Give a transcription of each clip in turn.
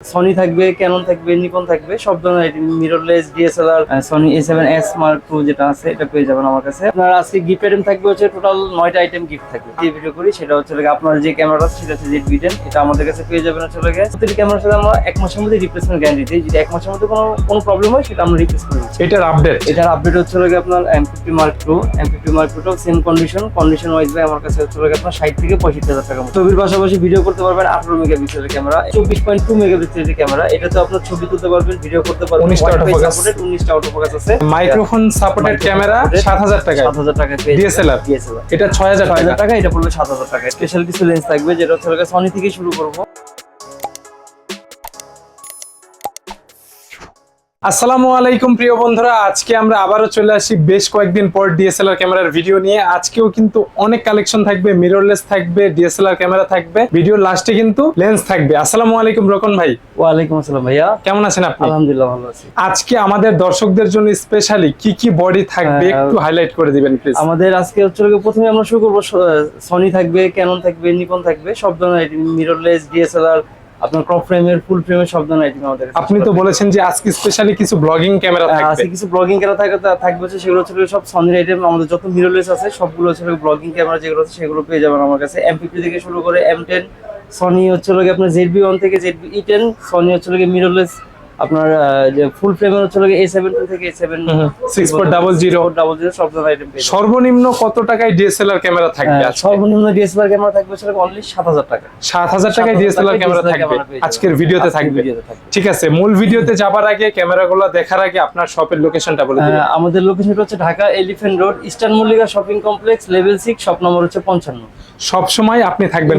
Sony থাকবে Canon থাকবে Nikon থাকবে সব ধরনের mirrorless DSLR Sony A seven S mark two যেটা আছে এটা পেয়ে যাবেন আমার কাছে। আপনার আজকে গিফট আইটেম থাকবে হচ্ছে টোটাল নয়টা আইটেম গিফট থাকবে। যে ভিডিও করি সেটা হচ্ছে লাগে আপনার যে ক্যামেরা আছে সেটা হচ্ছে জেড বিটেন এটা আমাদের কাছে পেয়ে যাবেন হচ্ছে লাগে প্রতিটি ক্যামেরার সাথে আমরা এক মাসের মধ্যে রিপ্লেসমেন্ট গ্যারান্টি দিই। যদি এক মাসের মধ্যে কোনো কোনো প্রবলেম হয় সেটা আমরা রিপ্লেস করে দিচ্ছি। এটার আপডেট এটার আপডেট হচ্ছে লাগে আপনার M fifty mark two M fifty mark টুটাও same condition condition wise ভাই আমার কাছে হচ্ছে লাগে আপনার ষাট থেকে পঁয়ষট্টি হাজার টাকা। ছবির পাশাপাশি ভিডিও করতে পারবেন আঠারো মেগাপিক্সেলের ক্যামেরা চব্বিশ পয়েন্ট টু মেগাপিক্সেলের ক্যামেরা এটাতে আপনার ছবি তুলতে পারবেন ভিডিও করতে পারবেন। 19টা autofocus। উনিশটা অটোফোকাস আছে। মাইক্রোফোন সাপোর্টেড ক্যামেরা সাত হাজার টাকা সাত হাজার টাকা ডিএসএলআর ডিএসএলআর এটা ছয় হাজার ছয় হাজার টাকা এটা পড়বে সাত হাজার টাকা স্পেশাল কিছু লেন্স থাকবে যেটা হচ্ছে সনি থেকে শুরু করব। আসসালামু আলাইকুম প্রিয় বন্ধুরা আজকে আমরা আবারও চলে আসি বেশ কয়েকদিন পর ডিএসএলআর ক্যামেরার ভিডিও নিয়ে। আজকেও কিন্তু অনেক কালেকশন থাকবে মিররলেস থাকবে ডিএসএলআর ক্যামেরা থাকবে ভিডিওর লাস্টে কিন্তু লেন্স থাকবে। আসসালামু আলাইকুম রকন ভাই। ওয়ালাইকুম আসসালাম ভাইয়া। কেমন আছেন আপনি? আলহামদুলিল্লাহ ভালো আছি। আজকে আমাদের দর্শকদের জন্য স্পেশালি কি কি বডি থাকবে হ্যাঁ, একটু হাইলাইট করে দিবেন প্লিজ আমাদের আজকে হচ্ছে প্রথমে আমরা শুরু করব সনি থাকবে ক্যানন থাকবে নিকন থাকবে সব ধরনের মিররলেস ডিএসএলআর আপনার ক্রপ ফ্রেমের ফুল ফ্রেমের সব ধরনের আইটেম আমাদের আপনি তো বলেছেন যে আজকে স্পেশালি কিছু ব্লগিং ক্যামেরা থাকবে। আজকে কিছু ব্লগিং ক্যামেরা থাকবে থাকবে হচ্ছে সেগুলো হচ্ছে সব সনির আইটেম আমাদের যত মিররলেস আছে সবগুলো হচ্ছে ব্লগিং ক্যামেরা যেগুলো আছে সেগুলো পেয়ে যাবেন আমার কাছে। এম ফিফটি থেকে শুরু করে এম টেন সনি হচ্ছে লোকে আপনার জেড বি ওয়ান থেকে Z B E ten Sony হচ্ছে লোকে মিররলেস আপনার যে ফুল ফ্রেমের হচ্ছে লাগে এ সেভেন টু থেকে A seven six four double zero double zero সব ধরনের আইটেম। সর্বনিম্ন কত টাকায় ডিএসএলআর ক্যামেরা থাকবে সর্বনিম্ন ডিএসএলআর ক্যামেরা থাকবে হচ্ছে অনলি সাত হাজার টাকা। সাত হাজার টাকায় 7,000 ডিএসএলআর টাকায় ক্যামেরা DSLR থাকবে। আজকের ভিডিওতে থাকবে। ঠিক আছে মূল ভিডিওতে যাবার আগে ক্যামেরাগুলো দেখার আগে আপনার শপের লোকেশনটা বলে আহ, আমাদের লোকেশনটা হচ্ছে Dhaka Elephant Road Eastern Mallika Shopping Complex level six shop number হচ্ছে পঞ্চান্ন। সব সময় আপনি থাকবেন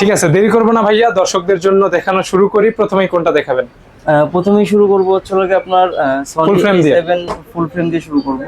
ঠিক আছে দেরি করব না ভাইয়া দর্শকদের জন্য দেখানো শুরু করি প্রথমেই কোনটা দেখাবেন? প্রথমেই শুরু করব হচ্ছে লাগে আপনার সনি? সেভেন ফুল ফ্রেম দিয়ে? শুরু করব।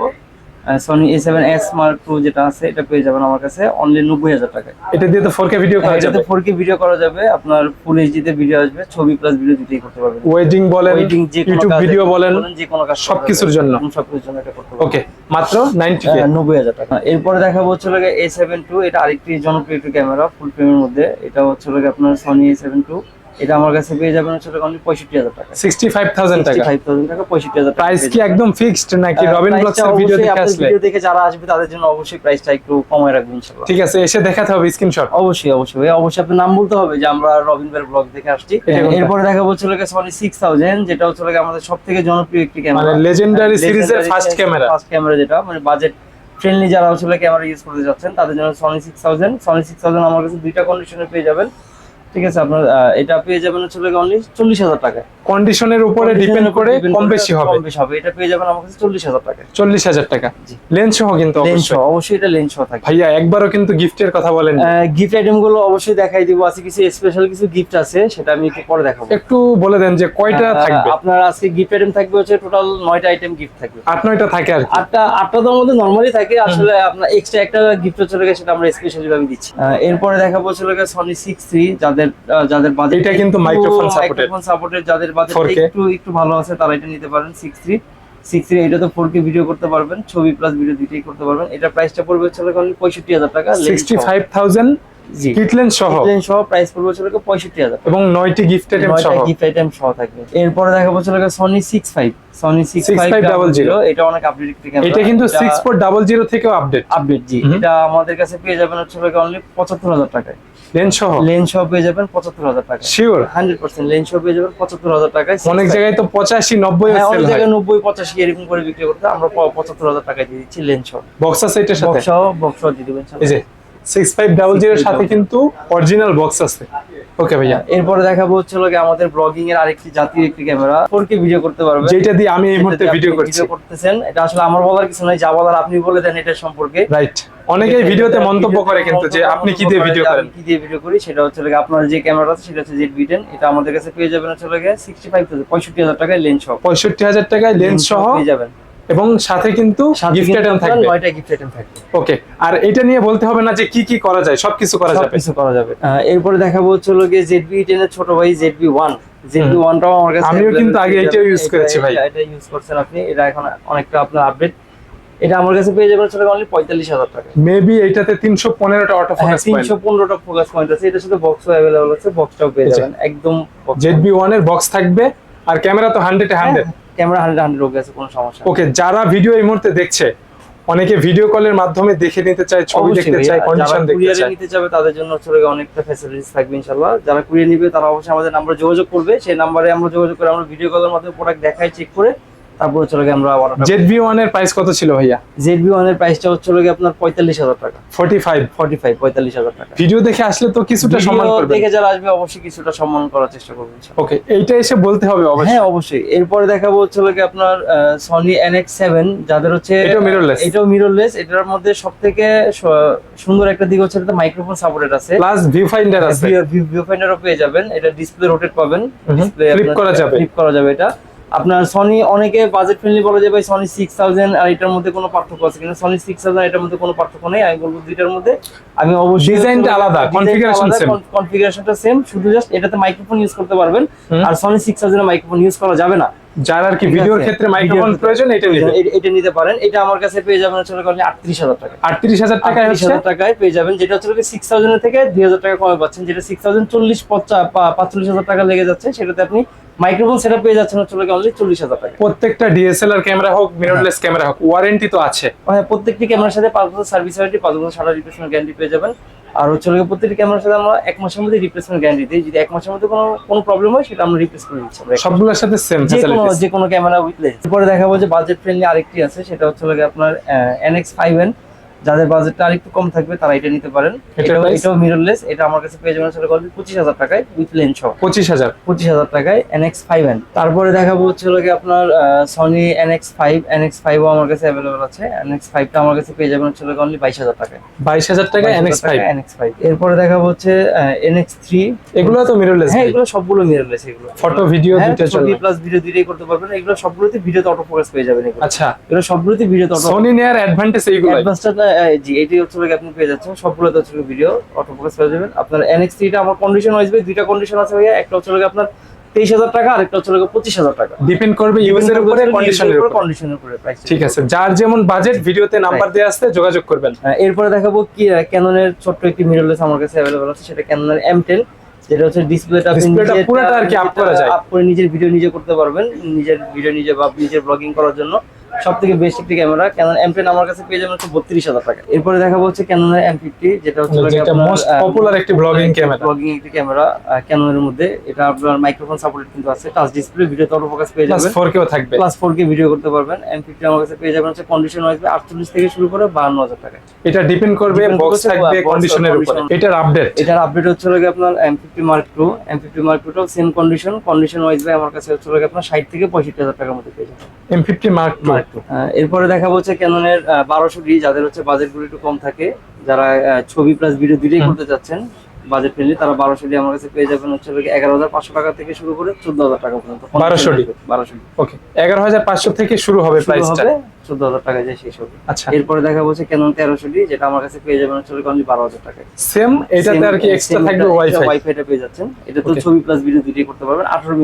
Sony A seven S mark two যেটা আছে এটা পেয়ে যাবেন আমার কাছে অনলি নব্বই হাজার টাকায়। এটা দিয়ে তো ফোর কে ভিডিও করা যাবে? ফোর কে ভিডিও করা যাবে আপনার ফুল এইচডি তে ভিডিও আসবে ছবি প্লাস ভিডিও দুটোই করতে পারবেন। ওয়েডিং বলেন ওয়েডিং যে ইউটিউব ভিডিও বলেন যে কোনো কাজ সবকিছুর জন্য। সবকিছুর জন্য এটা করতে পারবেন। ওকে মাত্র নাইনটি কে নব্বই হাজার টাকা। এরপরে দেখাবো হচ্ছে লাগে এ সেভেন টু এটা আরেকটি জনপ্রিয় একটি ক্যামেরা ফুল ফ্রেমের মধ্যে। এটা হচ্ছে লাগে আপনার সনি এ সেভেন টু এটা আমার কাছে পেয়ে যাবেন হচ্ছে অনলি পঁয়ষট্টি হাজার টাকা। সিক্সটি ফাইভ থাউজেন্ড টাকা? ফাইভ থাউজেন্ড টাকা পঁয়ষট্টি হাজার টাকা প্রাইস কি একদম ফিক্সড নাকি রবিন ভিডিও দেখে আসলে? ভিডিও দেখে যারা আসবে তাদের জন্য অবশ্যই প্রাইসটা একটু কমায় রাখবেন ইনশাআল্লাহ। ঠিক আছে এসে দেখাতে হবে স্ক্রিনশট অবশ্যই অবশ্যই। ভাই, অবশ্যই আপনার নাম বলতে হবে যে আমরা রবিনবার ব্লগ দেখে আসছি। এরপরে দেখা লাগে সনি সিক্স থাউজেন্ড যেটা হচ্ছে আমাদের সব থেকে জনপ্রিয় একটি ক্যামেরা মানে series এর first camera। ফার্স্ট ক্যামেরা যেটা মানে বাজেট ফ্রেন্ডলি যারা আসলে ক্যামেরা ইউজ করতে যাচ্ছেন তাদের জন্য Sony six thousand Sony six thousand আমার কাছে দুইটা কন্ডিশনে পেয়ে যাবেন। ঠিক আছে আপনার এটা পেয়ে যাবেন হচ্ছে অনলি চল্লিশ হাজার টাকা। কন্ডিশনের উপরে ডিপেন্ড করে কম বেশি হবে। কম বেশি হবে এটা পেয়ে যাবেন আমার কাছে চল্লিশ হাজার টাকা। চল্লিশ হাজার টাকা। লেন্স সহ কিন্তু লেন্স অবশ্যই। অবশ্যই এটা লেন্স সহ থাকবে। ভাইয়া একবারও কিন্তু গিফটের কথা বলেন গিফট আইটেমগুলো অবশ্যই দেখাই দিব। আছে কিছু স্পেশাল কিছু গিফট আছে সেটা আমি একটু পরে দেখাবো। একটু বলে দেন যে কয়টা থাকবে? আপনার আজকে গিফট আইটেম থাকবে হচ্ছে টোটাল নয়টা আইটেম গিফট থাকবে। আট নয়টা থাকে আর আটটা আটটা তো আমাদের নর্মালি থাকে। আসলে আপনার এক্সট্রা একটা গিফট চলে গেছে সেটা আমরা স্পেশালি ভাবে দিচ্ছি। এরপরে দেখাবো চলে গেছে সনি সিক্স থ্রি যাদের আহ, যাদের বাজেট এটা কিন্তু। মাইক্রোফোন সাপোর্টেড যাদের বাজেট একটু একটু ভালো আছে তারা এটা নিতে পারেন সিক্স থ্রি সিক্স থ্রি এটা তো ফোর কে ভিডিও করতে পারবেন ছবি প্লাস ভিডিও দুইটাই করতে পারবেন। এটা প্রাইসটা পড়বে হচ্ছে পঁয়ষট্টি হাজার টাকা সিক্সটি ফাইভ থাউজেন্ড জি। কিট লেন্স সহ সহ প্রাইস পড়বে হচ্ছে পঁয়ষট্টি হাজার এবং নয়টি গিফট আইটেম সহ। গিফট আইটেম সহ থাকবে। এরপরে গেছে Sony six five Sony six five 6500 এটা অনেক আপডেট এটা কিন্তু সিক্স ফোর ডাবল জিরো থেকেও আপডেট আপডেট জি। এটা আমাদের কাছে পেয়ে যাবেন হচ্ছে অনলি পঁচাত্তর হাজার টাকায়। লেন্স সহ? লেন্স সহ পেয়ে যাবেন পঁচাত্তর হাজার টাকা। শিওর হান্ড্রেড পার্সেন্ট লেন্স সহ পেয়ে যাবেন পঁচাত্তর হাজার টাকায় অনেক জায়গায় তো পঁচাশি নব্বই হ্যাঁ, অনেক জায়গায় নব্বই পঁচাশি এরকম করে বিক্রি করতে আমরা প- পঁচাত্তর হাজার টাকায় দিয়ে দিচ্ছি লেন্স সহ। বক্স আছে এটার সাথে? বক্স সহ বক্স সহ দিয়ে দেবেন এই যে সিক্স ফাইভ ডাবল জিরোর সাথে কিন্তু অরিজিনাল বক্স আছে। ওকে ভাইয়া। এরপরে দেখাবো হচ্ছে গিয়ে আমাদের ব্লগিং এর আরেকটি জাতীয় একটি ক্যামেরা ভিডিও করতে পারবে? যেটা দিয়ে আমি এই মুহূর্তে ভিডিও করছি। ভিডিও করতেছেন এটা আসলে আমার বলার কিছু নাই যা বলার আপনি বলে দেন এটা সম্পর্কে। রাইট অনেকেই ভিডিওতে মন্তব্য করে কিন্তু যে আপনি কি দিয়ে ভিডিও করেন। কি দিয়ে ভিডিও করি সেটা হচ্ছে লাগে আপনার যে ক্যামেরা আছে সেটা হচ্ছে জেড বিটেন এটা আমাদের কাছে পেয়ে যাবেন হচ্ছে ফাইভ পঁয়ষট্টি হাজার টাকায় লেন্স সহ। পঁয়ষট্টি হাজার টাকায় লেন্স সহ পেয়ে যাবেন। এবং সাথে কিন্তু গিফট আইটেম থাকবে। নয়টা গিফট আইটেম থাকবে। ওকে আর এটা নিয়ে বলতে হবে না যে কি কি করা যায় সবকিছু করা যাবে। সবকিছু করা যাবে। এরপরে দেখাবো হচ্ছে হলো গিয়ে জেড বি টেনের ছোট ভাই Z B one Z B ওয়ানটাও আমার কাছে আমিও কিন্তু আগে যাবেন। use করেছি ভাই। এটা- এটা ইউজ করছেন আপনি। এটা এখন অনেকটা আপনার আপডেট এটা আমার কাছে পেয়ে যাবেন হচ্ছে অনলি পঁয়তাল্লিশ হাজার টাকা। মেবি এইটাতে তিনশো পনেরোটা অটো হ্যাঁ ফোকাস তিনশো পনেরোটা ফোকাস পয়েন্ট আছে। এটার সাথে বক্সও অ্যাভেলেবল আছে বক্সটাও পেয়ে এই যাবেন। একদম জেড বি ওয়ানের বক্স থাকবে আর ক্যামেরা তো hundred hundred camera hundred hundred okay আছে কোনো সমস্যা ওকে যারা ভিডিও এই মুহূর্তে দেখছে অনেকে ভিডিও কলের মাধ্যমে দেখে নিতে চায় ছবি দেখতে চায় কন্ডিশন দেখতে চায়। নিতে যাবে তাদের জন্য গিয়ে অনেকটা ফ্যাসিলিটিস থাকবে ইনশাআল্লাহ। যারা কুরিয়ার নেবে তারা অবশ্যই আমাদের নাম্বারে যোগাযোগ করবে। সেই নাম্বারে আমরা যোগাযোগ করে আমরা ভিডিও কলের মাধ্যমে প্রোডাক্ট দেখাই চেক করে তারপরে চলে গিয়ে আমরা অর্ডার জেড বি ওয়ানের প্রাইস কত ছিল ভাইয়া? জেড বি ওয়ানের প্রাইসটা হচ্ছে গিয়ে আপনার পঁয়তাল্লিশ হাজার টাকা। ফোর্টি ফাইভ ফর্টি ফাইভ পঁয়তাল্লিশ হাজার টাকা। ভিডিও দেখে আসলে তো কিছুটা সম্মান করবে দেখে যারা আসবে অবশ্যই কিছুটা সম্মান করার চেষ্টা করবেন ওকে এইটা এসে বলতে হবে অবশ্যই। হ্যাঁ অবশ্যই। এরপরে দেখাবো হচ্ছে গিয়ে আপনার সনি এনএক্স সেভেন যাদের হচ্ছে এটাও mirrorless। এটাও মিররলেস এটার মধ্যে সব থেকে সুন্দর একটা দিক হচ্ছে এটা মাইক্রোফোন সাপোর্টেড আছে। প্লাস ভিউ ফাইন্ডার আছে। ভিউ ফাইন্ডারও পেয়ে যাবেন। এটা ডিসপ্লে রোটেট পাবেন। ডিসপ্লে flip করা যাবে। ফ্লিপ করা যাবে এটা। আপনার সনি অনেকে বাজেট ফ্রেন্ডলি বলে যে ভাই সনি সিক্স থাউজেন্ড আর এটার মধ্যে কোনো পার্থক্য আছে কিন্তু সনি সিক্স থাউজেন্ড এটার মধ্যে কোনো পার্থক্য নেই। আমি বলব দুইটার মধ্যে। আমি অবশ্যই Designটা আলাদা, configuration same। কনফিগারেশনটা সেম শুধু জাস্ট এটাতে মাইক্রোফোন ইউজ করতে পারবেন। আর Sony six thousand microphone use করা যাবে না। যার আর কি ভিডিওর ক্ষেত্রে মাইক্রোফোন প্রয়োজন এটা নিবে এটা- নিতে পারেন। এটা আমার কাছে পেয়ে যাবেন হচ্ছে আটত্রিশ হাজার টাকা। আটত্রিশ হাজার টাকায় আটত্রিশ হচ্ছে? হাজার টাকায় পেয়ে যাবেন যেটা হচ্ছে সিক্স থাউজেন্ড থেকে দুই হাজার টাকা কমে পাচ্ছেন। যেটা সিক্স থাউজেন্ড চল্লিশ পাঁচচল্লিশ হাজার টাকা লেগে যাচ্ছে সেটাতে আপনি মাইক্রোফোন সেটা পেয়ে যাচ্ছেন হচ্ছে অনলি চল্লিশ হাজার টাকা। প্রত্যেকটা ডিএসএলআর ক্যামেরা হোক মিররলেস ক্যামেরা হোক ওয়ারেন্টি তো আছে। হ্যাঁ প্রত্যেকটি ক্যামেরার সাথে পাঁচ বছর সার্ভিস ওয়ারেন্টি পাঁচ বছর সারা রিপ্লেসমেন্ট গ্যারান্টি পেয়ে যাবেন। আর হচ্ছে গিয়ে প্রত্যেকটি ক্যামেরার সাথে আমরা এক মাসের মধ্যে রিপ্লেসমেন্ট গ্যারান্টি দিই। যদি এক মাসের মধ্যে কোনো কোনো প্রবলেম হয় সেটা আমরা রিপ্লেস করে দিচ্ছি সবগুলোর সাথে সেম কোনো যে কোনো ক্যামেরা উইথ লেন্স এরপরে দেখাবো যে বাজেট ফ্রেন্ডলি আরেকটি আছে সেটা হচ্ছে গিয়ে আপনার এনএক্স ফাইভ এন যাদের বাজেটটা আরেকটু কম থাকবে তারা এটা নিতে পারেন। এটাও মিররলেস এটা আমার কাছে পেয়ে যাবেন সেটা পঁচিশ হাজার টাকায় উইথ লেন্স সহ। পঁচিশ হাজার। পঁচিশ হাজার টাকায় এনএক্স ফাইভ এন তারপরে দেখাবো হচ্ছে হলো আপনার সনি এনএক্স ফাইভ এনএক্স ফাইভও আমার কাছে অ্যাভেলেবল আছে। এনএক্স ফাইভটা আমার কাছে পেয়ে যাবেন হচ্ছে অনলি বাইশ হাজার টাকায়। বাইশ হাজার টাকা এনএক্স ফাইভ এনএক্স ফাইভ এরপরে দেখাবো হচ্ছে এনএক্স থ্রি এগুলো তো মিররলেস হ্যাঁ এগুলো সবগুলো মিররলেস এগুলো। ফটো ভিডিও দুটো চলবে প্লাস ভিডিও দুইটাই করতে পারবেন। এগুলো সবগুলোতে ভিডিওতে অটো ফোকাস পেয়ে যাবেন আচ্ছা। এগুলো সবগুলোতে ভিডিওতে অটো সোনি নেয়ার অ্যাডভান্টেজ এইগুলো অ্যাডভান্সটা জি এটি হচ্ছে আপনি পেয়ে যাচ্ছেন। সবগুলোতে হচ্ছে ভিডিও অটো ফোকাস পেয়ে যাবেন আপনার এনএক্স থ্রিটা আমার কন্ডিশন ওয়াইজ দুইটা কন্ডিশন আছে ভাইয়া। একটা হচ্ছে আপনার তেইশ হাজার টাকা আর একটা হচ্ছে পঁচিশ হাজার টাকা। ডিপেন্ড করবে ইউজের উপরে কন্ডিশনের উপরে কন্ডিশনের উপরে প্রাইস ঠিক আছে যার যেমন বাজেট ভিডিওতে নাম্বার দেওয়া আছে যোগাযোগ করবেন। এরপরে দেখাবো কি ক্যাননের ছোট্ট একটি মিররলেস আমার কাছে অ্যাভেলেবল আছে সেটা ক্যাননের এম টেন যেটা হচ্ছে ডিসপ্লেটা Displayটা পুরোটা আর কি up করা যায়। আপ করে নিজের ভিডিও নিজে করতে পারবেন। নিজের ভিডিও নিজে বা নিজের ব্লগিং করার জন্য। সব থেকে বেস্ট একটি ক্যামেরা ক্যানন এম টেন আমার কাছে পেয়ে যাবেন হচ্ছে বত্রিশ হাজার টাকা। এরপরে দেখাবো হচ্ছে ক্যাননের এম ফিফটি যেটা হচ্ছে পপুলার একটি ব্লগিং ক্যামেরা ব্লগিং একটি ক্যামেরা ক্যাননের মধ্যে। এটা আপনার মাইক্রোফোন সাপোর্টেড কিন্তু আছে touch display video auto focus পেয়ে যাবেন। ফোর কেও থাকবে। প্লাস ফোর কে ভিডিও করতে পারবেন। এম ফিফটি আমার কাছে পেয়ে যাবেন হচ্ছে কন্ডিশন ওয়াইজ আটচল্লিশ থেকে শুরু করে বাহান্ন হাজার টাকা। এটা ডিপেন্ড করবে বক্স থাকবে কন্ডিশনের উপরে। এটার আপডেট এটার আপডেট হচ্ছে লাগে আপনার M fifty mark two M fifty mark টুটাও same condition condition wise ভাই আমার কাছে হচ্ছে লাগে আপনার ষাট থেকে পঁয়ষট্টি হাজার টাকার মধ্যে পেয়ে যাবেন। M fifty mark mark two এরপরে দেখা হচ্ছে ক্যাননের বারোশো ডি যাদের হচ্ছে বাজেটগুলো একটু কম থাকে যারা ছবি প্লাস ভিডিও দুটোই। করতে চাচ্ছেন বাজেট ফ্রেন্ডলি তারা বারোশো ডি আমার কাছে পেয়ে যাবেন হচ্ছে এগারো হাজার পাঁচশো টাকা থেকে শুরু করে চোদ্দ হাজার টাকা পর্যন্ত বারোশো ডি। বারোশো ডি ওকে এগারো হাজার পাঁচশো থেকে শুরু হবে প্রাইস প্রাইসটা হবে চোদ্দ হাজার টাকা যায় শেষ হবে আচ্ছা। এরপরে দেখা বলছে তেরোশো ডি যেটা আমার কাছে পেয়ে যাবেন হচ্ছে অনলি বারো হাজার টাকা সেম এটাতে আর কি এক্সট্রা থাকবে ওয়াইফাই ওয়াইফাইটা পেয়ে যাচ্ছেন। এটা তো ছবি প্লাস ভিডিও দুটোই করতে পারবেন আঠারো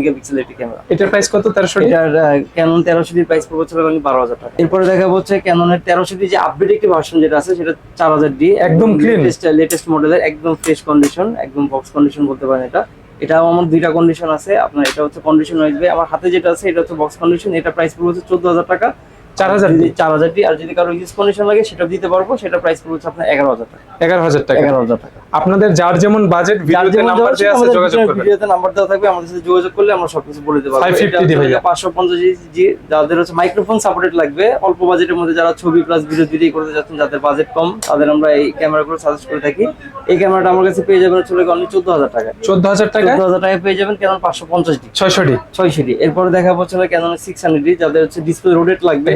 একটি ক্যামেরা এটার প্রাইস কত তেরোশো এটার ক্যানন তেরোশো ডি প্রাইস পড়বে অনলি বারো হাজার টাকা। এরপরে দেখা হচ্ছে ক্যাননের তেরোশো ডি যে আপডেট একটি ভার্সন যেটা আছে সেটা চার হাজার ডি। একদম লেটেস্ট লেটেস্ট মডেলের একদম ফ্রেশ কন্ডিশন একদম বক্স কন্ডিশন বলতে পারেন এটা। এটা আমার দুইটা কন্ডিশন আছে। আপনার এটা হচ্ছে কন্ডিশন ওয়াইজ আমার হাতে যেটা আছে এটা হচ্ছে বক্স কন্ডিশন এটা প্রাইস পড়বে হচ্ছে চোদ্দ হাজার টাকা। 4000 যদি চার হাজার আর যদি কারও ইউজ কন্ডিশন লাগে সেটা দিতে পারব সেটা প্রাইস পড়বে আপনার এগারো হাজার টাকা। এগারো হাজার টাকা। এগারো হাজার টাকা। আপনাদের যার যেমন বাজেট ভিডিওতে নাম্বার দেওয়া আছে যোগাযোগ করবেন। ভিডিওতে নাম্বার দেওয়া থাকবে আমাদের সাথে যোগাযোগ করলে আমরা সবকিছু বলে দিতে পারব 550 দি ভাইয়া। পাঁচশো পঞ্চাশ জি যাদের হচ্ছে মাইক্রোফোন সাপোর্টেড লাগবে অল্প বাজেটের মধ্যে যারা ছবি প্লাস ভিডিও দুটোই করতে যাচ্ছেন যাদের বাজেট কম তাদের আমরা এই ক্যামেরাগুলো সাজেস্ট করে থাকি। এই ক্যামেরাটা আমার কাছে পেয়ে যাবেন অনলি চোদ্দ হাজার টাকা চোদ্দ হাজার টাকা চোদ্দ হাজার টাকায় পেয়ে যাবেন কেন পাঁচশো পঞ্চাশ ডি ছয়শো ডি ছয়শো ডি এরপরে দেখা হচ্ছে কেন সিক্স হান্ড্রেড ডি যাদের হচ্ছে ডিসপ্লে রোডেট লাগবে।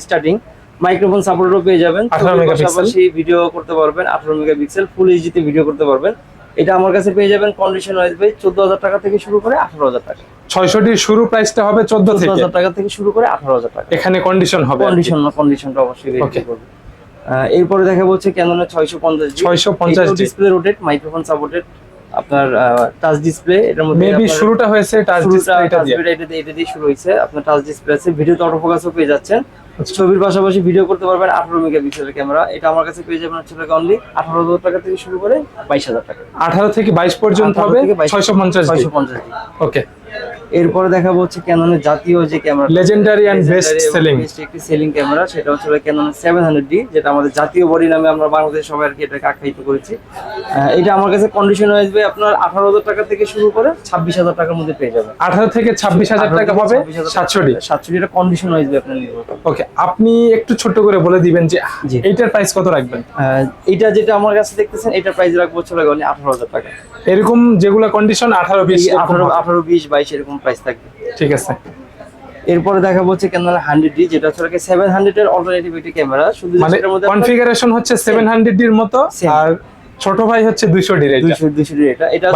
স্টার্টিং মাইক্রোফোন সাপোর্টও পেয়ে যাবেন। 18 ছবির মেগাপিক্সেল। পাশাপাশি ভিডিও করতে পারবেন আঠারো মেগাপিক্সেল ফুল এইচডিতে ভিডিও করতে পারবেন। এটা আমার কাছে পেয়ে যাবেন কন্ডিশন ওয়াইজ ভাই চোদ্দ হাজার টাকা থেকে শুরু করে আঠারো হাজার টাকা। ছয়শো শুরু প্রাইসটা হবে চোদ্দ হাজার টাকা থেকে শুরু করে আঠারো হাজার টাকা। এখানে কন্ডিশন হবে কন্ডিশন কন্ডিশনটা অবশ্যই ভেরিফাই করবে আহ, এরপরে দেখা হচ্ছে ক্যাননের ছয়শো পঞ্চাশ 650 জি। ডিসপ্লে রোটেট মাইক্রোফোন সাপোর্টেড আপনার টাচ ডিসপ্লে এটার মধ্যে মেবি শুরুটা হয়েছে টাচ ডিসপ্লে এটা দিয়ে। এটা দিয়ে শুরু হয়েছে। আপনার টাচ ডিসপ্লে আছে। ভিডিওতে অটো ফোকাসও পেয়ে যাচ্ছেন। আচ্ছা। ছবির পাশাপাশি ভিডিও করতে পারবেন আঠারো মেগাপিক্সেলের ক্যামেরা এটা আমার কাছে পেয়ে যাবেন হচ্ছে অনলি আঠারো হাজার টাকা থেকে শুরু করে বাইশ হাজার টাকা। আঠারো থেকে বাইশ পর্যন্ত হবে ছয়শো পঞ্চাশ ছয়শো পঞ্চাশ ওকে এরপরে দেখাবো হচ্ছে ক্যাননের জাতীয় যে camera Legendary and best selling. একটি সেলিং ক্যামেরা সেটা হচ্ছে ক্যানন সেভেন হান্ড্রেড ডি যেটা আমাদের জাতীয় বডি নামে আমরা বাংলাদেশ সবাই আর কি এটাকে আখ্যায়িত করেছি। এটা আমার কাছে কন্ডিশন আসবে আপনার আঠারো হাজার টাকা থেকে শুরু করে ছাব্বিশ হাজার টাকার মধ্যে পেয়ে যাবেন। আঠারো থেকে ছাব্বিশ হাজার টাকা হবে সাতশোটি সাতশো এটা কন্ডিশন আসবে আপনার নির্ভর ওকে আপনি একটু ছোট্ট করে বলে দিবেন যে জি। এইটার প্রাইস কত রাখবেন? এটা যেটা আমার কাছে দেখতেছেন এটার প্রাইস রাখব অনলি আঠারো হাজার টাকা। এরকম যেগুলো কন্ডিশন আঠারো বিশ এরকম আঠারো হবে। বাইশ এরকম প্রাইস থাকবে। ঠিক আছে। এরপরে দেখাবো হচ্ছে ক্যানন হান্ড্রেড ডি যেটা হচ্ছে সেভেন হান্ড্রেড এর অল্টারনেটিভ একটি ক্যামেরা শুধু মানে কনফিগারেশন হচ্ছে সেভেন হান্ড্রেড ডির মতো আর ছোট ভাই হচ্ছে দুইশো ডি এটা। দুইশো ডি ডিগ্রি এটা। এটা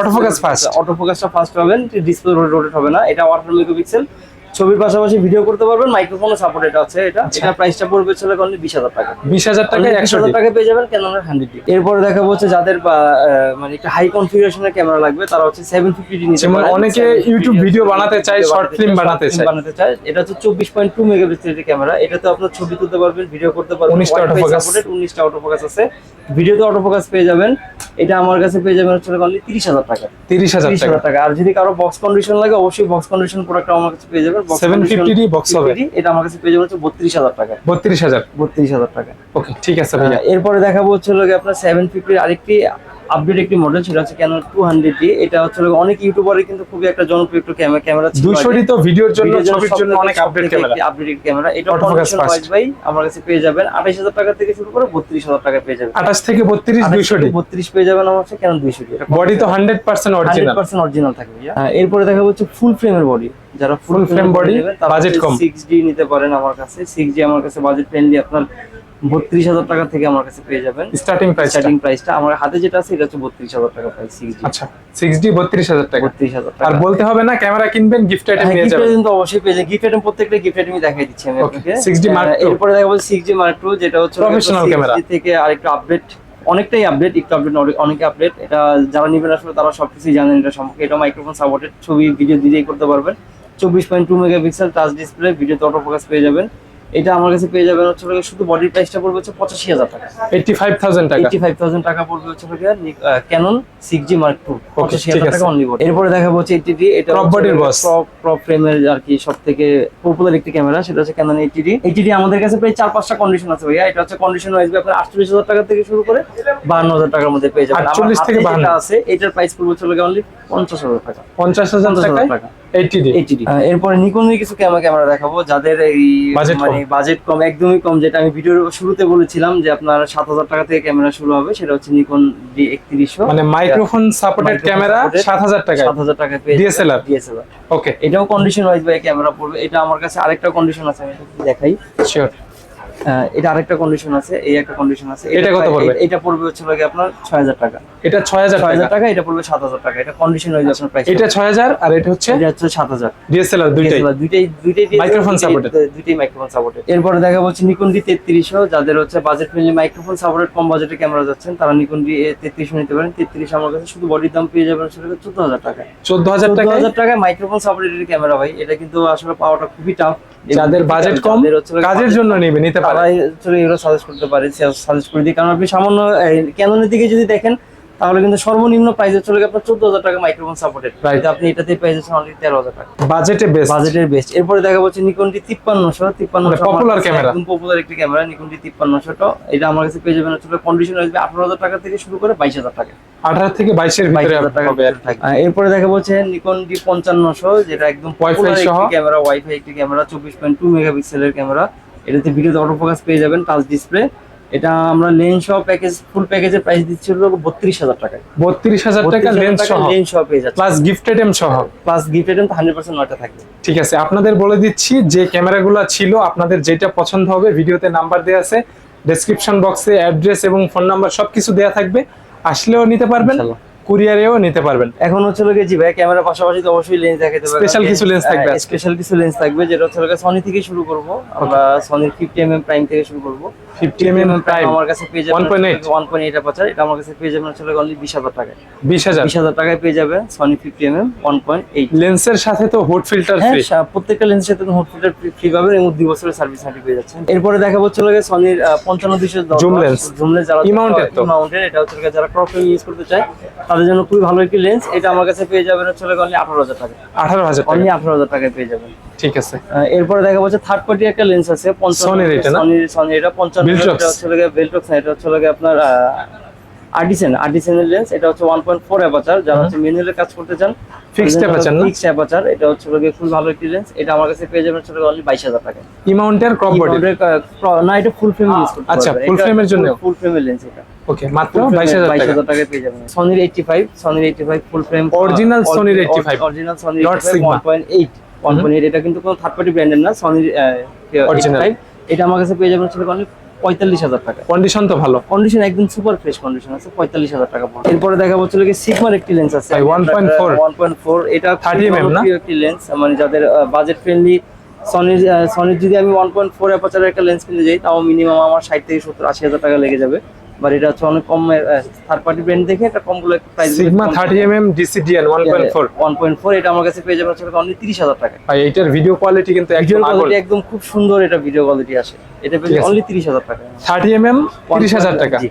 অটো ফোকাস ফাস্ট অটো অটোফোকাসটা ফাস্ট হবে ডিসপ্লে রোটেট হবে না। এটা আঠারো মেগাপিক্সেল ছবির পাশাপাশি ভিডিও করতে পারবেন মাইক্রোফোনও সাপোর্ট এটা আছে এটা। আচ্ছা। এটা প্রাইসটা পড়বে ছিল অনলি বিশ হাজার টাকা। বিশ হাজার টাকায় একশো হাজার টাকা পেয়ে যাবেন ক্যানোনের হান্ড্রেড ডি এরপরে দেখাবো হচ্ছে যাদের মানে একটা হাই কনফিগারেশনের ক্যামেরা লাগবে তারা হচ্ছে সেভেন ফিফটি ডি নিতে পারেন। অনেকে 750 YouTube video বানাতে চায়, short film short বানাতে চায়। বানাতে চায়। এটা হচ্ছে চব্বিশ পয়েন্ট টু মেগাপিক্সেলের ক্যামেরা এটাতে আপনার ছবি তুলতে পারবেন ভিডিও করতে পারবেন 19 টা autofocus। উনিশটা অটোফোকাস আছে। ভিডিওতে অটোফোকাস পেয়ে যাবেন। এটা আমার কাছে পেয়ে যাবেন হচ্ছে অনলি তিরিশ হাজার টাকা। তিরিশ হাজার তিরিশ টাকা। আর যদি কারও বক্স কন্ডিশন লাগে অবশ্যই বক্স কন্ডিশন প্রোডাক্ট আমার কাছে পেয়ে যাবেন। 750 condition ডি box হবে। এটা আমার কাছে পেয়ে টাকা। বত্রিশ হাজার? বত্রিশ হাজার টাকা। ওকে ঠিক আছে ভাইয়া। এরপরে দেখাবো হচ্ছে হলো আপনার আরেকটি আপডেট একটি মডেল সেটা হচ্ছে ক্যানোন টু হান্ড্রেড ডি এটা হচ্ছে অনেক ইউটিউবারের কিন্তু খুবই একটা জনপ্রিয় একটু ক্যামেরা ক্যামেরা দুইশোটি তো ভিডিওর জন্য ছবির জন্য অনেক আপডেট ক্যামেরা আপডেট ক্যামেরা এটা fast। ওয়াইজ ভাই আমার কাছে পেয়ে যাবেন। আঠাশ হাজার টাকা থেকে শুরু করে বত্রিশ হাজার টাকা পেয়ে যাবেন। আঠাশ থেকে বত্রিশ দুইশোটি। বত্রিশ পেয়ে যাবেন আমার কাছে কেন দুইশো বডি তো hundred percent hundred original percent original থাকবে। হ্যাঁ, এরপরে দেখা হচ্ছে ফুল ফ্রেমের বডি যারা ফুল ফ্রেম বডি budget কম। সিক্স ডি নিতে পারেন আমার কাছে। সিক্স ডি আমার কাছে বাজেট ফ্রেন্ডলি আপনার বত্রিশ হাজার টাকা থেকে আমার কাছে পেয়ে যাবেন। স্টার্টিং প্রাইস স্টার্টিং প্রাইসটা আমার হাতে যেটা আছে এটা হচ্ছে বত্রিশ হাজার টাকা প্রাইস সিক্স আচ্ছা সিক্স ডি বত্রিশ হাজার টাকা। বত্রিশ হাজার আর বলতে হবে না ক্যামেরা কিনবেন গিফট আইটেম হ্যাঁ, নিয়ে যাবেন। item তো অবশ্যই পেয়ে যায় গিফট আইটেম প্রত্যেকটা গিফট আইটেমই দেখাই দিচ্ছি আমি আপনাকে। 6D Mark আহ, II এরপরে দেখা বলছে সিক্স ডি মার্ক টু যেটা হচ্ছে Professional camera। থেকে আরেকটু আপডেট অনেকটাই আপডেট একটু আপডেট অনেক আপডেট এটা যারা নিবেন আসলে তারা সবকিছুই জানেন এটা সম্পর্কে। এটা মাইক্রোফোন সাপোর্টেড ছবি ভিডিও দিয়েই করতে পারবেন। চব্বিশ point two megapixel touch display ভিডিওতে অটো ফোকাস পেয়ে যাবেন। এটা আমার কাছে পেয়ে যাবেন হচ্ছে শুধু বডির প্রাইসটা পড়বে হচ্ছে পঁচাশি হাজার টাকা। এইটটি ফাইভ থাউজেন্ড টাকা। এইটি ফাইভ থাউজেন্ড টাকা পড়বে হচ্ছে Canon six D mark two পঁচাশি হাজার টাকা অনলি বডি এরপরে দেখাবো হচ্ছে এইটি এটা Crop body র boss। ক্রপ ফ্রেমের আর কি সব থেকে পপুলার একটি ক্যামেরা সেটা হচ্ছে ক্যানন এইচডি এইচডি আমাদের কাছে প্রায় চার পাঁচটা কন্ডিশন আছে ভাইয়া। এটা হচ্ছে কন্ডিশন আসবে আপনার আটচল্লিশ হাজার টাকা থেকে শুরু করে বান্ন হাজার টাকার মধ্যে পেয়ে যাবেন। 48 থেকে 52 আছে এটার প্রাইস পড়বে চলে অনলি পঞ্চাশ হাজার টাকা। পঞ্চাশ হাজার 50,000 টাকা। এইচডি এরপরে নিকনের কিছু ক্যামেরা ক্যামেরা দেখাবো যাদের এই মানে বাজেট কম একদমই কম যেটা আমি ভিডিওর শুরুতে বলেছিলাম যে আপনার সাত হাজার টাকা থেকে ক্যামেরা শুরু হবে সেটা হচ্ছে নিকন ডি একত্রিশশো। মানে মাইক্রোফোন সাপোর্টেড ক্যামেরা সাত হাজার টাকা সাত হাজার টাকা পেয়ে ডিএসএলআর ডিএসএলআর ওকে এটাও কন্ডিশন ওয়াইজ বাই ক্যামেরা পড়বে এটা আমার কাছে আরেকটা কন্ডিশন আছে আমি দেখাই। শিওর এটা আরেকটা কন্ডিশন আছে এই একটা কন্ডিশন আছে। এটা কত পড়বে? এটা পড়বে হচ্ছে লাগে আপনার ছয় হাজার টাকা। এটা ছয় হাজার ছয় হাজার টাকা? টাকা এটা পড়বে সাত হাজার টাকা। এটা কন্ডিশন ওয়াইজ আপনার প্রাইস এটা ছয় হাজার আর এটা হচ্ছে এটা হচ্ছে সাত হাজার। ডিএসএলআর দুইটাই। দুইটাই দুইটাই DSLR, Microphone দুইটাই- মাইক্রোফোন সাপোর্টেড এরপরে দেখা হচ্ছে নিকন ডি তেত্রিশশো যাদের হচ্ছে বাজেট ফ্রেন্ডলি মাইক্রোফোন সাপোর্টেড কম বাজেটের ক্যামেরা যাচ্ছেন তারা নিকন ডি তেত্রিশশো নিতে পারেন। তেত্রিশ আমার কাছে শুধু বডির দাম পেয়ে যাবেন সেটা চোদ্দ হাজার টাকা চোদ্দ হাজার চোদ্দ টাকায় হাজার টাকায় মাইক্রোফোন সাপোর্টেড ক্যামেরা ভাই। এটা কিন্তু আসলে পাওয়াটা খুবই টাফ যাদের বাজেট কম কাজের জন্য নেবে নিতে পারে তারাই আসলে এগুলো সাজেস্ট করতে পারে সাজেস্ট করে দিই কারণ আপনি সামান্য ক্যাননের দিকে যদি দেখেন তাহলে কিন্তু সর্বনিম্ন প্রাইসে চলে গেলে আপনার চোদ্দ হাজার টাকা মাইক্রোফোন সাপোর্টেড Right. আপনি এটাতে পেয়ে যাচ্ছেন অনলি তেরো হাজার টাকা। বাজেটে বেস্ট বাজেটের বেস্ট এরপরে দেখা যাচ্ছে নিকন ডি তিপ্পান্নশো তিপ্পান্নশো popular camera। একদম পপুলার একটি ক্যামেরা নিকন ডি তিপ্পান্নশোটা এটা আমার কাছে পেয়ে যাবেন হচ্ছে কন্ডিশন আসবে আঠারো হাজার টাকা থেকে শুরু করে বাইশ হাজার টাকা। আঠারো থেকে বাইশের বাইশ ভিতরে। এরপরে দেখা যাচ্ছে নিকন ডি পঞ্চান্নশো যেটা একদম? একটি ক্যামেরা ওয়াইফাই একটি ক্যামেরা চব্বিশ পয়েন্ট টু মেগাপিক্সেলের ক্যামেরা এটাতে ভিডিওতে অটো ফোকাস পেয়ে যাবেন টাচ ডিসপ্লে এটা আমরা লেন্স সহ প্যাকেজ ফুল প্যাকেজের প্রাইস দিচ্ছি হলো বত্রিশ হাজার টাকা বত্রিশ হাজার টাকা লেন্স সহ। লেন্স সহ পেয়ে যাচ্ছে। প্লাস গিফট আইটেম সহ। Plus gift item hundred percent নয়টা থাকবে। ঠিক আছে আপনাদের বলে দিচ্ছি যে ক্যামেরাগুলো ছিল আপনাদের যেটা পছন্দ হবে ভিডিওতে নাম্বার দেওয়া আছে। ডেসক্রিপশন বক্সে অ্যাড্রেস এবং ফোন নাম্বার সবকিছু দেওয়া থাকবে। আসলেও নিতে পারবেন। কুরিয়ারেও নিতে পারবেন। এখন হচ্ছে লোকে জি ভাই ক্যামেরার পাশাপাশি তো অবশ্যই লেন্স দেখাতে পারবেন। Special কিছু lens থাকবে। স্পেশাল কিছু লেন্স থাকবে যেটা হচ্ছে লোকে সনি থেকে শুরু করব। আমরা সনির 50 এমএম প্রাইম থেকে শুরু করব। 50 mm prime, আমার কাছে পেয়ে যাবেন 1.8 1.8 অ্যাপারচার এটা আমার কাছে পেয়ে যাবেন হচ্ছে লোকে অনলি 20000 টাকায়। বিশ হাজার। 20000 টাকায় পেয়ে যাবেন সনি 50 এমএম 1.8 লেন্সের সাথে তো হুড ফিল্টার হ্যাঁ ফ্রি সা- প্রত্যেকটা লেন্সের সাথে হোম ফিল্টার ফ্রি পাবেন। এবং দুই বছরের সার্ভিস ওয়ারেন্টি পেয়ে যাচ্ছেন। এরপরে দেখা হচ্ছে লাগে সনির পঞ্চান্ন দুইশো Zoom lens। জুম লেন্স যারা E-mounted তো? মাউন্টেড এটা হচ্ছে লাগে যারা ক্রপ ইউজ করতে চায় তাদের জন্য খুবই ভালো একটি লেন্স এটা আমার কাছে পেয়ে যাবেন হচ্ছে অনলি আঠারো হাজার টাকা। আঠারো হাজার অনলি আঠারো হাজার টাকায় পেয়ে যাবেন। ঠিক আছে। এরপরে দেখা যাচ্ছে থার্ড পার্টি একটা লেন্স আছে Sony-র এটা না? সনির সনি এটা পঞ্চান্ন এটা হচ্ছে লাগে বেলটক্স এটা হচ্ছে আপনার আর্টিসেন আর্টিসেনের লেন্স এটা হচ্ছে ওয়ান পয়েন্ট ফোর অ্যাপাচার যারা হচ্ছে ম্যানুয়ালে কাজ করতে চান aperture না? ফিক্সড অ্যাপাচার এটা হচ্ছে লাগে খুব ভালো একটি লেন্স এটা আমার কাছে পেয়ে যাবেন হচ্ছে অনলি বাইশ হাজার টাকা। ইমাউন্টের ক্রপ বডি না এটা ফুল ফ্রেম ইউজ করতে আচ্ছা, frame এর জন্য? ফুল ফ্রেমের লেন্স এটা। ওকে মাত্র বাইশ হাজার বাইশ টাকা হাজার টাকায় পেয়ে যাবেন। সনির eighty five সনির eighty five full frame Original Sony র 85 অরিজিনাল সনির Dot Sigma। One point eight one point eight এটা কিন্তু কোনো থার্ড পার্টি ব্র্যান্ডের না সনির অরিজিনাল এটা আমার কাছে পেয়ে যাবেন ছিল অনলি পঁয়তাল্লিশ হাজার টাকা। কন্ডিশন তো ভালো। কন্ডিশন একদম সুপার ফ্রেশ কন্ডিশন আছে পঁয়তাল্লিশ হাজার টাকা পড়বে। এরপরে দেখা হচ্ছে কি সিগমার একটি লেন্স আছে। One point four one point four এটা থার্টি এম না? একটি লেন্স মানে যাদের বাজেট ফ্রেন্ডলি সনির সনির যদি আমি ওয়ান পয়েন্ট ফোর অ্যাপাচারের একটা লেন্স কিনতে যাই তাও মিনিমাম আমার ষাট থেকে সত্তর আশি হাজার টাকা লেগে যাবে। বাট এটা হচ্ছে অনেক কম থার্ড পার্টি ব্র্যান্ড দেখে এটা কমগুলো price Sigma thirty M M DCDN one point four one point four এটা আমার কাছে পেয়ে যাবে হচ্ছে অনলি তিরিশ হাজার টাকা ভাই এইটার ভিডিও কোয়ালিটি কিন্তু একদম কোয়ালিটি একদম খুব সুন্দর এটা ভিডিও কোয়ালিটি আসে। এটা পেয়ে অনলি তিরিশ হাজার টাকা থার্টি এম এম তিরিশ হাজার টাকা। জি,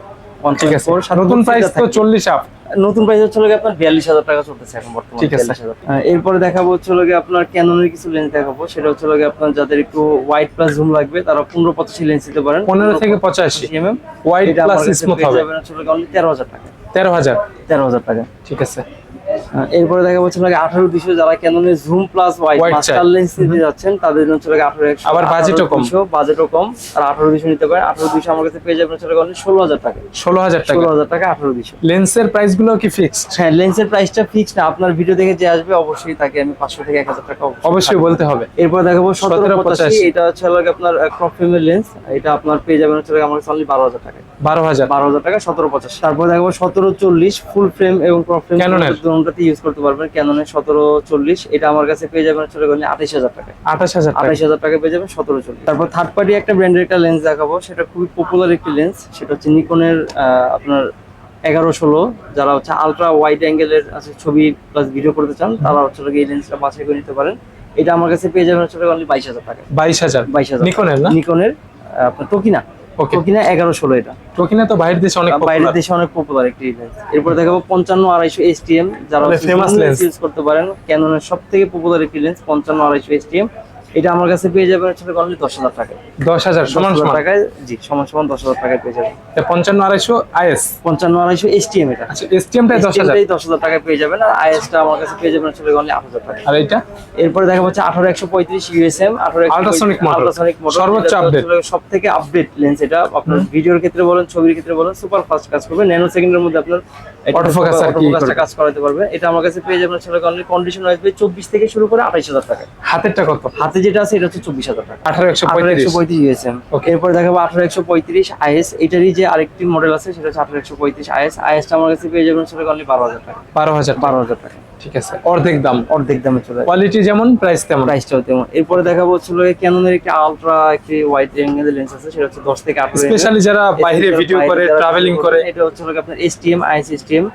ঠিক আছে। 1.4 নতুন প্রাইস তো থাকবে। চল্লিশ আপ নতুন প্রাইস হচ্ছে লাগে আপনার বিয়াল্লিশ হাজার টাকা চলতেছে এখন বর্তমানে ঠিক আছে। 42,000 টাকা। এরপরে দেখাবো হচ্ছে লাগে আপনার ক্যাননের কিছু লেন্স দেখাবো। সেটা হচ্ছে লাগে আপনার যাদের একটু ওয়াইড প্লাস জুম লাগবে তারা পনেরো পঁচাশি লেন্স নিতে পারেন। পনেরো থেকে পঁচাশি। এমএম ওয়াইড প্লাস স্মুথ হবে। অনলি তেরো হাজার টাকা। তেরো হাজার। তেরো হাজার টাকা। ঠিক আছে। এরপরে দেখা আঠারো দুশো যারা ক্যাননের zoom plus wide master lens নিতে যাচ্ছেন তাদের জন্য আঠারো একশো আবার budgetও কম। বাজেটও কম। আর আঠারো দুশো নিতে আঠারো দুশো আমার কাছে পেয়ে যাবেন হচ্ছে লাগে ষোলো হাজার টাকা। ষোলো হাজার টাকা। ষোলো হাজার টাকা আঠারো দুশো। লেন্সের প্রাইসগুলো কি ফিক্সড হ্যাঁ লেন্সের প্রাইসটা ফিক্স না। আপনার ভিডিও দেখে যে আসবে অবশ্যই তাকে আমি পাঁচশো থেকে এক হাজার টাকা অবশ্যই বলতে হবে। এরপর দেখাবো সতেরো 1785 পঁচাশি। এটা হচ্ছে লাগে আপনার ক্রপ ফ্রেমের লেন্স এটা আপনার পেয়ে যাবেন হচ্ছে আমার কাছে অনলি বারো হাজার টাকা। বারো হাজার। বারো হাজার টাকা সতেরো পঁচাশি। তারপর দেখাবো সতেরো চল্লিশ ফুল ফ্রেম এবং ক্রপ ফ্রেম Canon-এর? ইউজ করতে পারবেন। ক্যাননের সতেরো চল্লিশ। এটা আমার কাছে পেয়ে যাবেন লাগে আঠাইশ হাজার টাকা আঠাশ হাজার টাকা। আঠাইশ হাজার টাকা পেয়ে যাবেন সতেরো চল্লিশ। তারপর থার্ড পার্টি একটা ব্র্যান্ডের একটা লেন্স দেখাবো। সেটা খুবই পপুলার একটি লেন্স সেটা হচ্ছে নিকনের আপনার এগারো ষোলো। যারা হচ্ছে আলট্রা ওয়াইড অ্যাঙ্গেলের আছে ছবি প্লাস ভিডিও করতে চান তারা হচ্ছে এই লেন্সটা বাছাই করে নিতে পারেন। এটা আমার কাছে পেয়ে যাবেন হচ্ছে অনলি বাইশ হাজার টাকা বাইশ হাজার। বাইশ হাজার। নিকনের নিকনের আপনার টোকিনা টোকিনা এগারো ষোলো এটা। টোকিনা তো বাইরের দেশে অনেক বাইরের দেশে অনেক পপুলার একটি লেন্স এরপরে দেখাবো পঞ্চান্ন আড়াইশো এসটিএম যারা ফেমাস লেন্স ইউজ করতে পারেন ক্যাননের সব থেকে পপুলার একটি লেন্স পঞ্চান্ন আড়াইশো এসটিএম এটা আমার কাছে পেয়ে যাবেন হচ্ছে অনলি দশ হাজার টাকা। দশ হাজার সমান সমান? টাকায় জি সমান সমান দশ হাজার টাকায় পেয়ে যাবেন। পঞ্চান্ন আড়াইশো আইএস? পঞ্চান্ন আড়াইশো এসটিএম এটা। আচ্ছা দশ হাজার? দশ হাজার টাকায় পেয়ে যাবেন আর আইএসটা আমার কাছে পেয়ে যাবেন হচ্ছে অনলি আট হাজার টাকা আর এইটা? এরপরে দেখা যাচ্ছে আঠারো একশো পঁয়ত্রিশ ইউএসএম আঠারো। আল্ট্রাসনিক মোটর সর্বোচ্চ update। সব থেকে আপডেট লেন্স এটা। আপনার ভিডিওর ক্ষেত্রে বলেন ছবির ক্ষেত্রে বলেন সুপার ফাস্ট কাজ করবে। ন্যানো সেকেন্ডের মধ্যে আপনার Autofocus আর কি কাজ করাতে পারবে। এটা আমার কাছে পেয়ে যাবেন হচ্ছে অনলি কন্ডিশন আসবে চব্বিশ থেকে শুরু করে আঠাইশ হাজার টাকা হাতেরটা কত? হাতে যেটা আছে এটা হচ্ছে চব্বিশ হাজার টাকা। আঠারো একশো পঁয়ত্রিশ। ইউএসএম এরপর দেখাবো আঠারো একশো পঁয়ত্রিশ আইএস। এটারই যে আরেকটি মডেল আছে সেটা হচ্ছে আঠারো একশো পঁয়ত্রিশ আইএস। আইএসটা আমার কাছে পেয়ে যাবেন হচ্ছে অনলি বারো হাজার টাকা। বারো হাজার বারো হাজার টাকা। ঠিক আছে অর্ধেক দাম। অর্ধেক দামে চলে কোয়ালিটি যেমন প্রাইস তেমন। প্রাইসটাও তেমন এরপরে দেখাবো হচ্ছিল ক্যাননের একটি আলট্রা একটি ওয়াইড অ্যাঙ্গেল লেন্স আছে সেটা হচ্ছে দশ থেকে আঠারো স্পেশালি যারা বাইরে ভিডিও করে ট্রাভেলিং করে। এটা হচ্ছে আপনার এসটিএম আইএস এসটিএম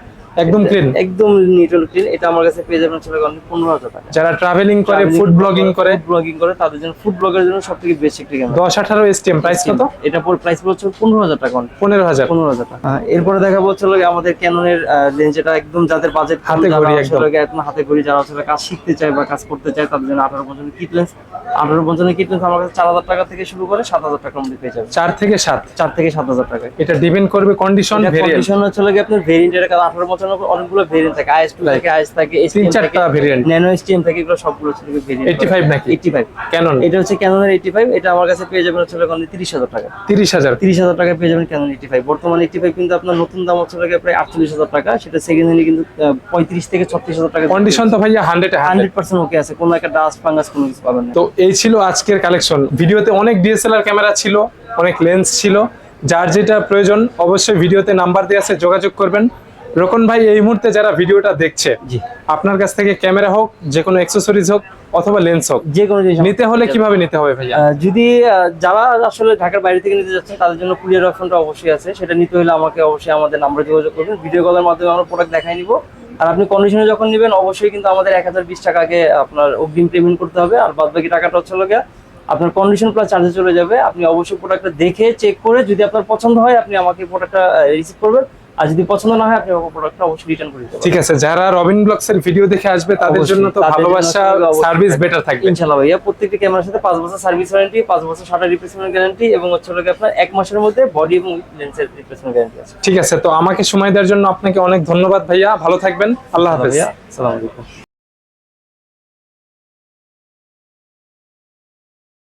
একদম ক্লিন একদম নিউট্রাল ক্লিন এটা আমার কাছে পেয়ে যাবেন হচ্ছে অনলি পনেরো হাজার টাকা। যারা ট্রাভেলিং করে ফুড ব্লগিং করে ব্লগিং করে? তাদের জন্য ফুড ব্লগের জন্য সব থেকে বেশি একটি ক্যামেরা দশ আঠারো এসটিএম প্রাইস কত? এটা পর প্রাইস পড়ছে পনেরো হাজার টাকা only। পনেরো হাজার। পনেরো হাজার টাকা। এরপরে দেখা হলো আমাদের ক্যাননের লেন্স এটা একদম যাদের বাজেট হাতে ঘড়ি একদম। হাতে ঘড়ি যারা আসলে কাজ শিখতে চায় বা কাজ করতে চায় তাদের জন্য আঠারো পঞ্চান্ন কিট লেন্স আঠারো পঞ্চান্ন কিট লেন্স আমার কাছে চার হাজার টাকা থেকে শুরু করে সাত হাজার টাকার মধ্যে পেয়ে যাবে চার থেকে সাত? চার থেকে সাত হাজার টাকা এটা ডিপেন্ড করবে কন্ডিশন কন্ডিশন হচ্ছে আপনার ভেরিয়েন্ট এর কারণ আঠারো অনেকগুলো ভেরিয়েন্ট থাকে আইএস টু থাকে আইএস থাকে তিন চারটা ভেরিয়েন্ট ন্যানো এসটিএম থাকে এগুলো সবগুলো হচ্ছে ভেরিয়েন্ট 85 নাকি? এইটটি ফাইভ ক্যানন এটা হচ্ছে ক্যাননের এটা আমার কাছে পেয়ে যাবেন হচ্ছে টাকা। তিরিশ হাজার? তিরিশ হাজার টাকা পেয়ে যাবেন ক্যানন বর্তমানে কিন্তু আপনার নতুন দাম হচ্ছে লাগে প্রায় টাকা সেটা সেকেন্ড হ্যান্ডে কিন্তু পঁয়ত্রিশ থেকে ছত্রিশ হাজার টাকা কন্ডিশন তো ভাইয়া ওকে আছে কোনো একটা ডাস্ট ফাঙ্গাস কোনো কিছু পাবেন না। তো এই ছিল আজকের কালেকশন ভিডিওতে অনেক ডিএসএলআর ক্যামেরা ছিল অনেক লেন্স ছিল। যার যেটা প্রয়োজন অবশ্যই ভিডিওতে নাম্বার দেওয়া আছে যোগাযোগ করবেন। রকন ভাই এই মুহূর্তে যারা ভিডিওটা দেখছে আপনার কাছ থেকে ক্যামেরা হোক যে কোনো অ্যাক্সেসরিজ হোক অথবা লেন্স হোক যে কোনো জিনিস নিতে হলে কীভাবে নিতে হবে ভাইয়া? যদি যারা আসলে ঢাকার বাইরে থেকে নিতে যাচ্ছেন তাদের জন্য কুরিয়ার অপশনটা অবশ্যই আছে। সেটা নিতে হলে আমাকে অবশ্যই আমাদের নাম্বারে যোগাযোগ করবেন। ভিডিও কলের মাধ্যমে আমরা প্রোডাক্ট দেখাই নিব। আর আপনি কন্ডিশনে যখন নেবেন অবশ্যই কিন্তু আমাদের এক হাজার বিশ টাকা আগে আপনার অগ্রিম পেমেন্ট করতে হবে। আর বাদ বাকি টাকাটা হচ্ছে লোকে আপনার কন্ডিশন প্লাস চার্জে চলে যাবে। আপনি অবশ্যই প্রোডাক্টটা দেখে চেক করে যদি আপনার পছন্দ হয় আপনি আমাকে প্রোডাক্টটা রিসিভ করবেন। আর যদি পছন্দ না হয় আপনি প্রোডাক্টটা অবশ্যই রিটার্ন করে দিতে ঠিক আছে যারা রবিন ব্লগস এর ভিডিও দেখে আসবে তাদের জন্য তো ভালোবাসা সার্ভিস বেটার থাকবে। ইনশাআল্লাহ ভাইয়া প্রত্যেকটি ক্যামেরার সাথে পাঁচ বছর সার্ভিস ওয়ারেন্টি পাঁচ বছর শাটার রিপ্লেসমেন্ট গ্যারান্টি এবং হচ্ছে লোকে আপনার এক মাসের মধ্যে বডি এবং লেন্সের রিপ্লেসমেন্ট গ্যারান্টি আছে। ঠিক আছে তো আমাকে সময় দেওয়ার জন্য আপনাকে অনেক ধন্যবাদ ভাইয়া। ভালো থাকবেন। আল্লাহ হাফেজ। ভাইয়া। আসসালামু আলাইকুম।